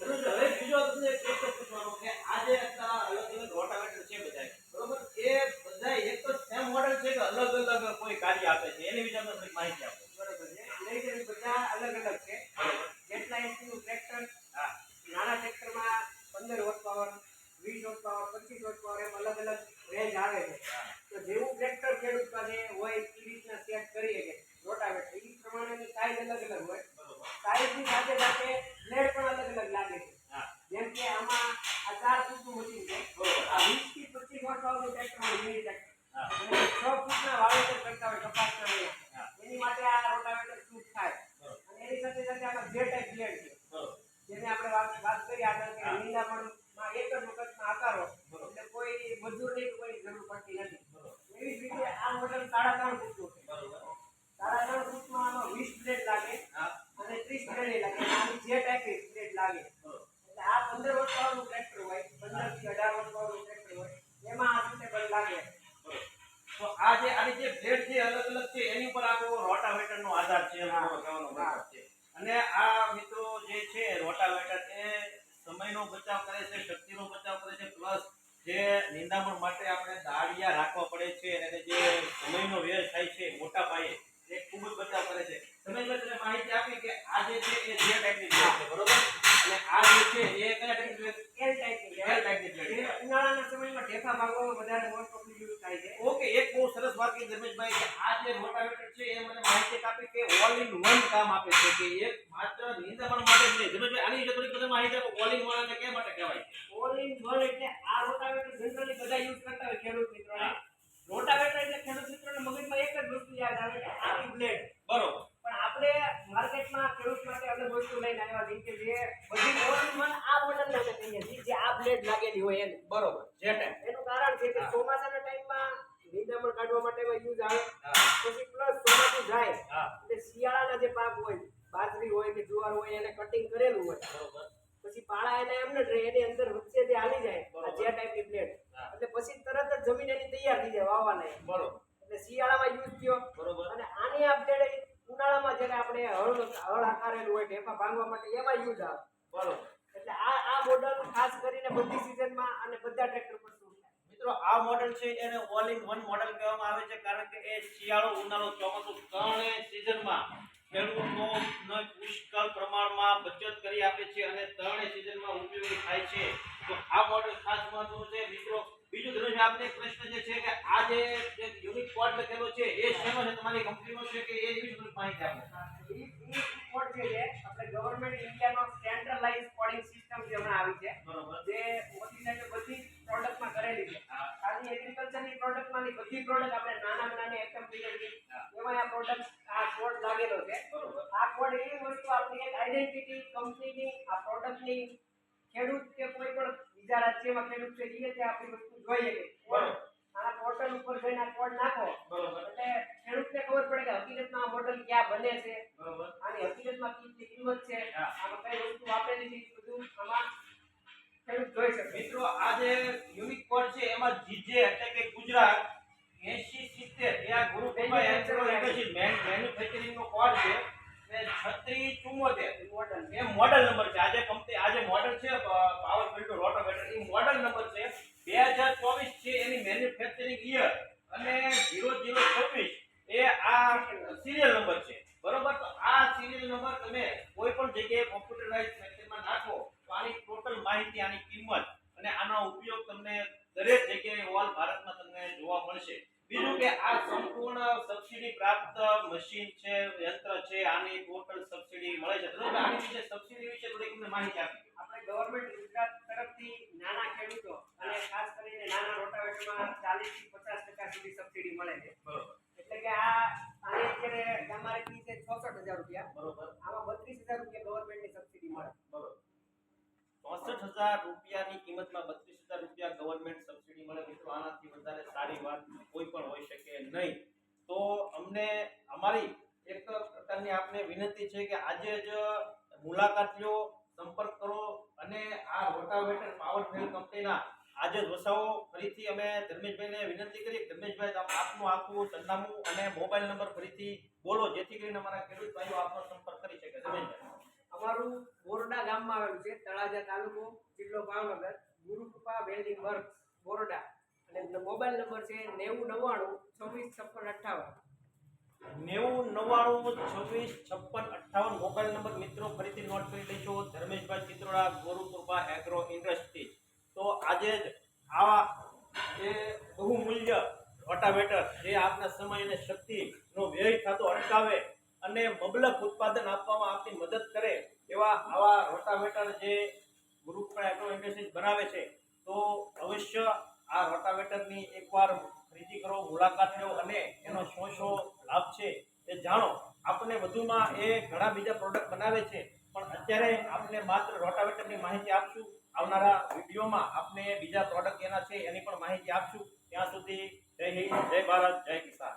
હવે બીજો કે આ જે અલગ અલગ રોટાવેટર છે બધાય. બરોબર? એ બધા એક તો સેમ મોડેલ છે કે અલગ અલગ કોઈ કાર્ય આપે છે? એની વિશે માહિતી આપો. બરોબર છે. બધા અલગ અલગ છે જેટલા એચપીનું ટ્રેક્ટર હા નાના ટ્રેક્ટરમાં પંદર હોર્સ પાવર વીસ હોર્સ પાવર પચીસ હોર્સ પાવર એમ અલગ અલગ રેન્જ આવે છે તો જેવું ટ્રેક્ટર ખેડૂત પાસે હોય એ રીતના સેટ કરીએ કે રોટાવેટર એ પ્રમાણેની સાઈઝ અલગ અલગ હોય બરોબર સાઈઝની સાથે સાથે બ્લેડ પણ અલગ અલગ લાગે છે હા જેમ કે આમાં આ ચાર ફૂટનું મશીન છે. આ વીસથી પચીસ હોર્સ પાવરનું ટ્રેક્ટર હોય મિની ટ્રેક્ટર છ ફૂટના વાવેતર કરતા હોય કપાસના અહીંયા હા. એની માટે આ રોટાવેટર સૂટ થાય. અને એની સાથે સાથે આમાં જે ટાઈપ બ્લેડ છે. જેને આપણે વાત વાત કરી આગળ કે. માં એક જ વખતમાં આકારો. એટલે કોઈ મજૂરની ની કોઈ જરૂર પડતી નથી. એવી જ રીતે આ મોડલ સાડા ત્રણ ફૂટનું છે બરોબર સાડા ત્રણ ફૂટમાં આમાં વીસ બ્લેડ લાગે હા અને ત્રીસ બ્લેડ લાગે અને આની જે ટાઈપ બ્લેડ લાગે બરોબર એટલે આ પંદર વર્ષ પાવરનું ટ્રેક્ટર હોય પંદરથી અઢાર વર્ષ પાવરનું ટ્રેક્ટર હોય એમાં આ સુટેબલ લાગે બરોબર. તો આ જે આની જે બ્લેડ છે અલગ અલગ છે એની ઉપર આપણો રોટાવેટર નો આધાર છે કહેવાનો મતલબ છે. અને આ મિત્રો જે છે રોટાવેટર એ સમયનો બચાવ કરે છે શક્તિનો બચાવ કરે છે પ્લસ જે નિંદામણ માટે આપણે દાળિયા રાખવા પડે છે અને જે સમયનો વ્યય થાય છે મોટા પાયે એ ખૂબ જ બચાવ કરે છે. તમે જો તમને માહિતી આપી કે આજે જે છે એ જે ટાઈપની છે બરોબર? અને આ જે છે એ કયા ટાઈપની એલ ટાઈપની ટાઈપની ઉનાળાના સમયમાં ઢેફા ભાગવામાં વધારે ઓફ યુઝ થાય છે. ઓકે એક બહુ સરસ વાત ધર્મેશભાઈ કે આ જે રોટાવેટર છે એ મને માહિતી આપી કે ઓલ ઇન વન કામ આપે છે કે એક માત્ર નિંદામણ માટે જ નહીં. ધર્મેશભાઈ આની વિશે થોડીક મને માહિતી આપો ઓલ ઇન વન એટલે કેમ માટે કહેવાય? ઓલ ઇન વન એટલે આ રોટાવેટર જનરલી બધા યુઝ કરતા હોય ખેડૂત મિત્રોને રોટાવેટર એટલે ખેડૂત મિત્રોને મગજમાં એક જ વસ્તુ યાદ આવે કે આની બ્લેડ બરોબર પણ આપણે માર્કેટમાં ખેડૂત માટે અલગ વસ્તુ લઈને આવ્યા છીએ કે જે બધી ઓલ ઇન વન આ મોડલને અમે કહીએ જે લાગેલી હોય એને બરોબર જે ટાઈમ એનું કારણ છે કે ચોમાસાના ટાઈમમાં નિંદામણ કાઢવા માટે યુઝ આવે પછી પ્લસ ચોમાસું જાય એટલે શિયાળાના જે પાક હોય બાજરી હોય કે જુવાર હોય એને કટિંગ કરેલું હોય. બરોબર. પછી પાળા એને એમને જ રહે એની અંદર વચ્ચે જે હાલી જાય જે ટાઈપ ટાઈપની પ્લેટ. એટલે પછી તરત જ જમીન એની તૈયાર થઈ જાય વાવવા લાયક બરોબર. એટલે શિયાળામાં યુઝ થયો. બરોબર. અને આની આપણે ઉનાળામાં જ્યારે આપણે હળ હળ આકારેલું હોય ઢેફા ભાંગવા માટે એમાં યુઝ આવે બરોબર એટલે આ આ મોડલ ખાસ કરીને બધી સિઝનમાં અને બધા ટ્રેક્ટર પર suit થાય? મિત્રો આ મોડેલ છે એને ઓલ ઇન વન મોડેલ કહેવામાં આવે છે કારણ કે એ શિયાળો ઉનાળો ચોમાસું ત્રણેય સિઝનમાં ખેડૂતનો પુષ્કળ પ્રમાણમાં બચત કરી આપે છે અને ત્રણેય સિઝનમાં ઉપયોગી થાય છે. તો આ મોડેલ ખાસ મહત્વનું છે. મિત્રો બીજું ધનુષ આપને પ્રશ્ન જે છે કે આ જે યુનિક કોડ લખેલો છે એ શેનો છે? તમારી કંપનીનો છે કે એ વિશે માહિતી આપો ઈ ઈ કોડ જે છે આપણે ગવર્મેન્ટ ઇન્ડિયાનો સેન્ટ્રલાઇઝ કોડિંગ સિસ્ટમ જે હમણાં આવી છે બરોબર જે મોદી સાહેબે બધી પ્રોડક્ટમાં કરેલી છે હા. ખાલી એગ્રીકલ્ચરની પ્રોડક્ટમાંની બધી પ્રોડક્ટ આપણે નાના નાની આઇટમ લીધેલી એમાં આ પ્રોડક્ટ આ કોડ લાગેલો છે. બરોબર. આ કોડ એવી વસ્તુ આપણી એક આઈડેન્ટિટી કંપનીની આ પ્રોડક્ટની ખેડૂત કે કોઈ પણ બીજા રાજ્યમાં ખેડૂત છે એ તે આપણી વસ્તુ જોઈએ કે. આ પોર્ટલ ઉપર જઈને આ કોડ નાખો. બરોબર. એટલે ખેડૂતને ખબર પડે કે હકીકતમાં આ મોડલ ક્યાં બને છે. બરોબર. આની હકીકતમાં કેટલી કિંમત છે. આ આમાં કઈ વસ્તુ આપેલી છે બધું આમાં ખેડૂત જોઈ શકે. મિત્રો આ જે યુનિક કોડ છે એમાં જીજે એટલે કે ગુજરાત 8070 એ આ ગ્રુપમાં એન્ટ્રો એન્ટ્રો મેન્યુફેક્ચરિંગ નો કોડ છે. ને 3674 મોડલ એ મોડલ નંબર છે. આજે જે કંપની આ મોડલ છે પાવર ફિલ્ટર રોટોવેટર એ મોડલ નંબર છે. 2024 છે એની મેન્યુફેક્ચરિંગ યર અને 0026 એ આ સિરિયલ નંબર છે. બરોબર? તો આ સિરિયલ નંબર તમે કોઈ પણ જગ્યાએ કોમ્પ્યુટરાઇઝ સેક્શનમાં નાખો તો આની ટોટલ માહિતી આની કિંમત અને આનો ઉપયોગ તમને દરેક જગ્યાએ ઓલ ભારતમાં તમને જોવા મળશે. બીજું કે આ સંપૂર્ણ સબસિડી પ્રાપ્ત મશીન છે યંત્ર છે આની ટોટલ સબસિડી મળે છે. તો આની વિશે સબસિડી વિશે થોડીક મને માહિતી આપી આપણે ગવર્નમેન્ટ ગુજરાત તરફથી નાના ખેડૂતો અને ખાસ કરીને નાના રોટાવેટરમાં 40 થી 50% સુધી સબસિડી મળે છે. બરોબર. એટલે કે આ આને અત્યારે તમારે ફી છે 66000 રૂપિયા. બરોબર. આમાં 32000 રૂપિયા ગવર્નમેન્ટની સબસિડી મળે. બરોબર. 66000 રૂપિયાની કિંમતમાં 32000 વાત કોઈ પણ હોઈ શકે નહીં. તો અમને અમારી એક પ્રકારની આપને વિનંતી છે કે આજે જ મુલાકાત લ્યો સંપર્ક કરો અને આ રોટાવેટર પાવર ફેલ કંપનીના આજે વસાવો. ફરીથી અમે ધર્મેશભાઈને વિનંતી કરી. ધર્મેશભાઈ આપનું આખું સરનામું અને મોબાઈલ નંબર ફરીથી બોલો, જેથી કરીને અમારા ખેડૂત ભાઈઓ આપનો સંપર્ક કરી શકે. ધર્મેશભાઈ. અમારું બોરડા ગામમાં આવેલું છે, તળાજા તાલુકો, જિલ્લો ભાવનગર, ગુરુકૃપા વેલ્ડિંગ વર્ક બોરડા. અને મોબાઈલ નંબર છે નેવું નવ્વાણું છવ્વીસ છપ્પન અઠ્ઠાવન. નેવું નવ્વાણું છવ્વીસ છપ્પન અઠ્ઠાવન મોબાઈલ નંબર મિત્રો ફરીથી નોટ કરી લેશો ધર્મેશભાઈ ચિત્રોડા, ગુરુકૃપા એગ્રો ઇન્ડસ્ટ્રી. તો આજે જ આવા જે બહુમૂલ્ય રોટાવેટર જે આપના સમય અને શક્તિનો વ્યય થતો અટકાવે અને મબલક ઉત્પાદન આપવામાં આપની મદદ કરે એવા આવા રોટાવેટર જે ગુરુકૃપા એગ્રો ઇન્ડસ્ટ્રીઝ બનાવે છે, તો અવશ્ય આ રોટાવેટરની એકવાર ખરીદી કરો, મુલાકાત લો અને એનો શું શું લાભ છે એ જાણો. આપણને વધુમાં એ ઘણા બીજા પ્રોડક્ટ બનાવે છે, પણ અત્યારે આપણે માત્ર રોટાવેટરની માહિતી આપશું. આવનારા વિડીયોમાં આપણે બીજા પ્રોડક્ટ એના છે એની પણ માહિતી આપશું. ત્યાં સુધી જય હિન્દ, જય ભારત, જય કિસાન.